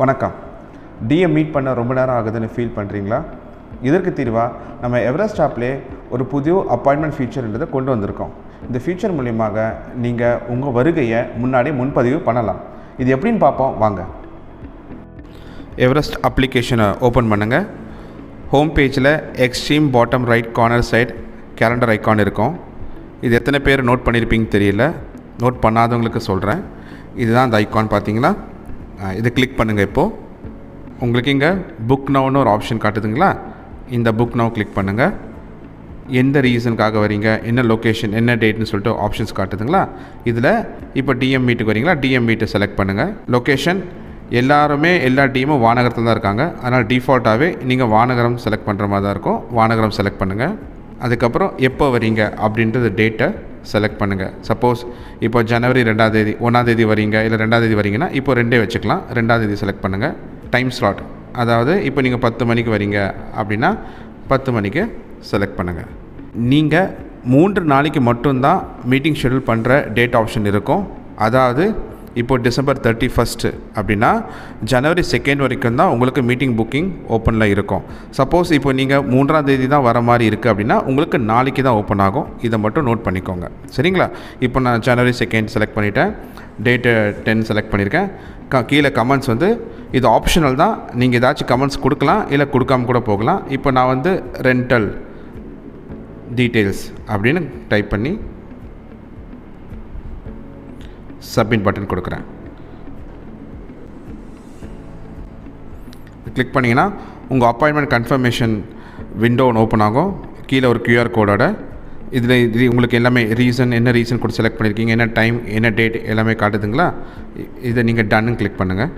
வணக்கம். DM meet பண்ண ரொம்ப நேரம் ஆகுதுன்னு ஃபீல் பண்ணுறீங்களா இதற்கு தீர்வாக நம்ம எவரெஸ்ட் ஆப்லேயே ஒரு புதிய அப்பாயின்மெண்ட் ஃபீச்சர்ன்றதை கொண்டு வந்திருக்கோம். இந்த ஃபீச்சர் மூலியமாக நீங்கள் உங்கள் வருகையை முன்னாடியே முன்பதிவு பண்ணலாம். இது எப்படின்னு பார்ப்போம். வாங்க. எவரெஸ்ட் அப்ளிகேஷனை ஓப்பன் பண்ணுங்கள் ஹோம் பேஜில் extreme bottom right corner side calendar icon இருக்கும். இது எத்தனை பேர் நோட் பண்ணியிருப்பீங்க தெரியல. நோட் பண்ணாதவங்களுக்கு சொல்கிறேன் இதுதான் அந்த ஐக்கான் பார்த்தீங்களா? இதை கிளிக் பண்ணுங்கள் இப்போது உங்களுக்கு இங்கே புக் நவுன்னு ஒரு ஆப்ஷன் காட்டுதுங்களா? இந்த புக் நவ் கிளிக் பண்ணுங்கள் எந்த ரீசனுக்காக வரீங்க என்ன லொக்கேஷன் என்ன டேட்னு சொல்லிட்டு ஆப்ஷன்ஸ் காட்டுதுங்களா? இதில் இப்போ டிஎம் மீட்டுக்கு வரீங்களா டிஎம் மீட்டை செலக்ட் பண்ணுங்கள் லொக்கேஷன் எல்லாருமே எல்லா டீமும் வானகரத்தில் தான் இருக்காங்க. அதனால் டிஃபால்ட்டாகவே நீங்கள் வானகரம் செலக்ட் பண்ணுற மாதிரி தான் இருக்கும். வானகரம் செலக்ட் பண்ணுங்கள் அதுக்கப்புறம் எப்போ வரீங்க அப்படின்றது டேட்டை செலக்ட் பண்ணுங்கள் சப்போஸ் இப்போ ஜனவரி ரெண்டாம் தேதி ஒன்றாம் தேதி வரீங்க இல்லை ரெண்டாம் தேதி வரீங்கன்னா இப்போ ரெண்டே வச்சுக்கலாம். ரெண்டாம் தேதி செலக்ட் பண்ணுங்கள் டைம் ஸ்லாட் அதாவது இப்போ நீங்கள் பத்து மணிக்கு வரீங்க அப்படின்னா பத்து மணிக்கு செலக்ட் பண்ணுங்கள் நீங்கள் மூன்று நாளைக்கு மட்டும்தான் மீட்டிங் ஷெடியூல் பண்ணுற டேட் ஆப்ஷன் இருக்கும். அதாவது இப்போ டிசம்பர் தேர்ட்டி ஃபஸ்ட்டு அப்படின்னா ஜனவரி செகண்ட் வரைக்கும் தான் உங்களுக்கு மீட்டிங் புக்கிங் ஓப்பனில் இருக்கும். சப்போஸ் இப்போ நீங்கள் மூன்றாம் தேதி தான் வர மாதிரி இருக்குது அப்படின்னா உங்களுக்கு நாளைக்கு தான் ஓப்பன் ஆகும். இதை மட்டும் நோட் பண்ணிக்கோங்க. சரிங்களா? இப்போ நான் ஜனவரி செகண்ட் செலக்ட் பண்ணிட்டேன். டேட்டு டென் செலக்ட் பண்ணியிருக்கேன் க கீழே கமெண்ட்ஸ் வந்து இது ஆப்ஷனல் தான். நீங்கள் ஏதாச்சும் கமெண்ட்ஸ் கொடுக்கலாம் இல்லை கொடுக்காம கூட போகலாம். இப்போ நான் வந்து ரெண்டல் டீட்டெயில்ஸ் அப்படின்னு டைப் பண்ணி சப்மிட் பட்டன் கொடுக்குறேன். கிளிக் பண்ணிங்கன்னா உங்கள் அப்பாயின்மெண்ட் கன்ஃபர்மேஷன் விண்டோ ஒன்று ஓப்பன் ஆகும். கீழே ஒரு கியூஆர் கோடோட இதில் இது உங்களுக்கு எல்லாமே ரீசன் என்ன ரீசன் கூட செலக்ட் பண்ணியிருக்கீங்க என்ன டைம் என்ன டேட் எல்லாமே காட்டுதுங்களா? இதை நீங்கள் டன்னு கிளிக் பண்ணுங்கள்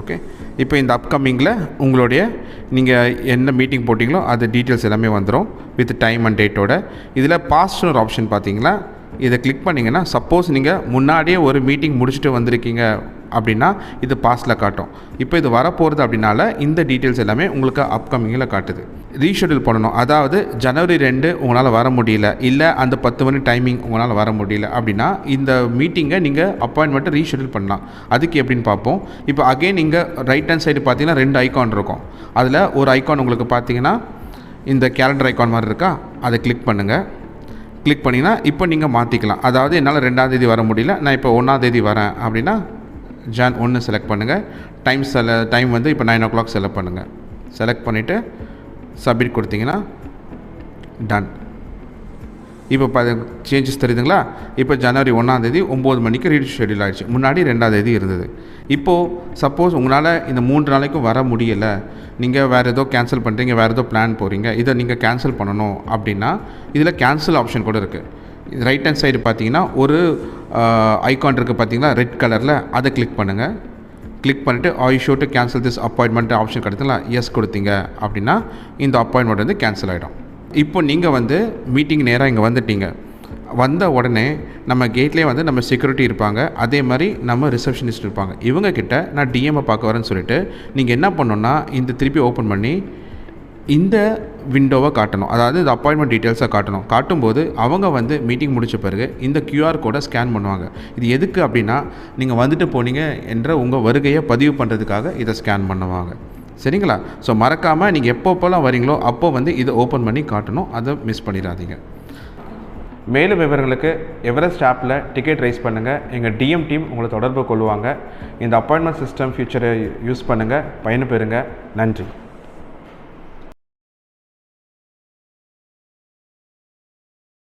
ஓகே இப்போ இந்த அப்கமிங்கில் உங்களுடைய நீங்கள் என்ன மீட்டிங் போட்டிங்களோ அது டீட்டெயில்ஸ் எல்லாமே வந்துடும் வித் டைம் அண்ட் டேட்டோட இதில் பாஸ்ட்னு ஒரு ஆப்ஷன் பார்த்தீங்களா? இதை கிளிக் பண்ணிங்கன்னா சப்போஸ் நீங்கள் முன்னாடியே ஒரு மீட்டிங் முடிச்சுட்டு வந்திருக்கீங்க அப்படின்னா இது பாஸ்டில் காட்டும். இப்போ இது வரப்போகிறது அப்படின்னால இந்த டீட்டெயில்ஸ் எல்லாமே உங்களுக்கு அப்கமிங்கில் காட்டுது. ரீஷெடியூல் பண்ணணும். அதாவது ஜனவரி ரெண்டு உங்களால் வர முடியல. இல்லை அந்த பத்து மணி டைமிங் உங்களால் வர முடியல அப்படின்னா இந்த மீட்டிங்கை நீங்கள் அப்பாயின்மெண்ட்டை ரீஷெடியூல் பண்ணலாம். அதுக்கு எப்படின்னு பார்ப்போம். இப்போ அகைன் நீங்கள் ரைட் ஹேண்ட் சைடு பார்த்தீங்கன்னா ரெண்டு ஐக்கான் இருக்கும். அதில் ஒரு ஐக்கான் உங்களுக்கு பார்த்தீங்கன்னா இந்த கேலண்டர் ஐக்கான் மாதிரி இருக்கா? அதை கிளிக் பண்ணுங்கள் கிளிக் பண்ணிங்கன்னா இப்போ நீங்கள் மாற்றிக்கலாம் அதாவது என்னால் ரெண்டாம் தேதி வர முடியல. நான் இப்போ ஒன்றாம் தேதி வரேன் அப்படின்னா ஜான் ஒன்று செலக்ட் பண்ணுங்கள் டைம் செல டைம் வந்து இப்போ நைன் ஓ கிளாக் செலக்ட் பண்ணுங்கள் செலக்ட் பண்ணிவிட்டு சப்மிட் கொடுத்தீங்கன்னா டன் இப்போ ப சேஞ்சஸ் தெரியுதுங்களா? இப்போ ஜனவரி ஒன்றாந்தேதி ஒம்பது மணிக்கு ரீட் ஷெடியூல் ஆயிடுச்சு. முன்னாடி ரெண்டாந்தேதி இருந்தது. இப்போது சப்போஸ் உங்களால் இந்த மூன்று நாளைக்கும் வர முடியலை. நீங்கள் வேறு ஏதோ கேன்சல் பண்ணுறீங்க வேறு ஏதோ பிளான் போகிறீங்க இதை நீங்கள் கேன்சல் பண்ணணும் அப்படின்னா இதில் கேன்சல் ஆப்ஷன் கூட இருக்குது ரைட் ஹேண்ட் சைடு பார்த்தீங்கன்னா ஒரு ஐகான் இருக்குது பார்த்தீங்களா? ரெட் கலரில் அதை கிளிக் பண்ணுங்கள் கிளிக் பண்ணிவிட்டு I show to cancel this appointment option கிடைக்குங்களா எஸ் கொடுத்தீங்க அப்படின்னா இந்த அப்பாயின்மெண்ட் வந்து கேன்சல் ஆகிடும் இப்போ நீங்கள் வந்து மீட்டிங் நேராக இங்கே வந்துட்டீங்க. வந்த உடனே நம்ம கேட்லேயே வந்து நம்ம செக்யூரிட்டி இருப்பாங்க. அதே மாதிரி நம்ம ரிசப்ஷனிஸ்ட் இருப்பாங்க. இவங்கக்கிட்ட நான் டிஎம்ஐ பார்க்க வரேன்னு சொல்லிட்டு நீங்கள் என்ன பண்ணணும்னா இந்த திருப்பி ஓப்பன் பண்ணி இந்த விண்டோவை காட்டணும். அதாவது இந்த அப்பாயின்மெண்ட் டீட்டெயில்ஸை காட்டணும். காட்டும்போது அவங்க வந்து மீட்டிங் முடிச்ச பிறகு இந்த கியூஆர் கோடை ஸ்கேன் பண்ணுவாங்க. இது எதுக்கு அப்படின்னா நீங்கள் வந்துட்டு போனீங்க என்ற உங்கள் வருகையை பதிவு பண்ணுறதுக்காக இதை ஸ்கேன் பண்ணுவாங்க. சரிங்களா? ஸோ மறக்காமல் நீங்கள் எப்பப்போலாம் வரீங்களோ அப்போ வந்து இதை ஓப்பன் பண்ணி காட்டணும். அதை மிஸ் பண்ணிடாதீங்க. மேலும் விவரங்களுக்கு எவரெஸ்ட் ஆப்பில் டிக்கெட் ரைஸ் பண்ணுங்கள் எங்கள் டிஎம் டீம் உங்களை தொடர்பு கொள்வாங்க. இந்த அப்பாயின்மெண்ட் சிஸ்டம் ஃபியூச்சரை யூஸ் பண்ணுங்கள் பயன்பெறுங்க. நன்றி.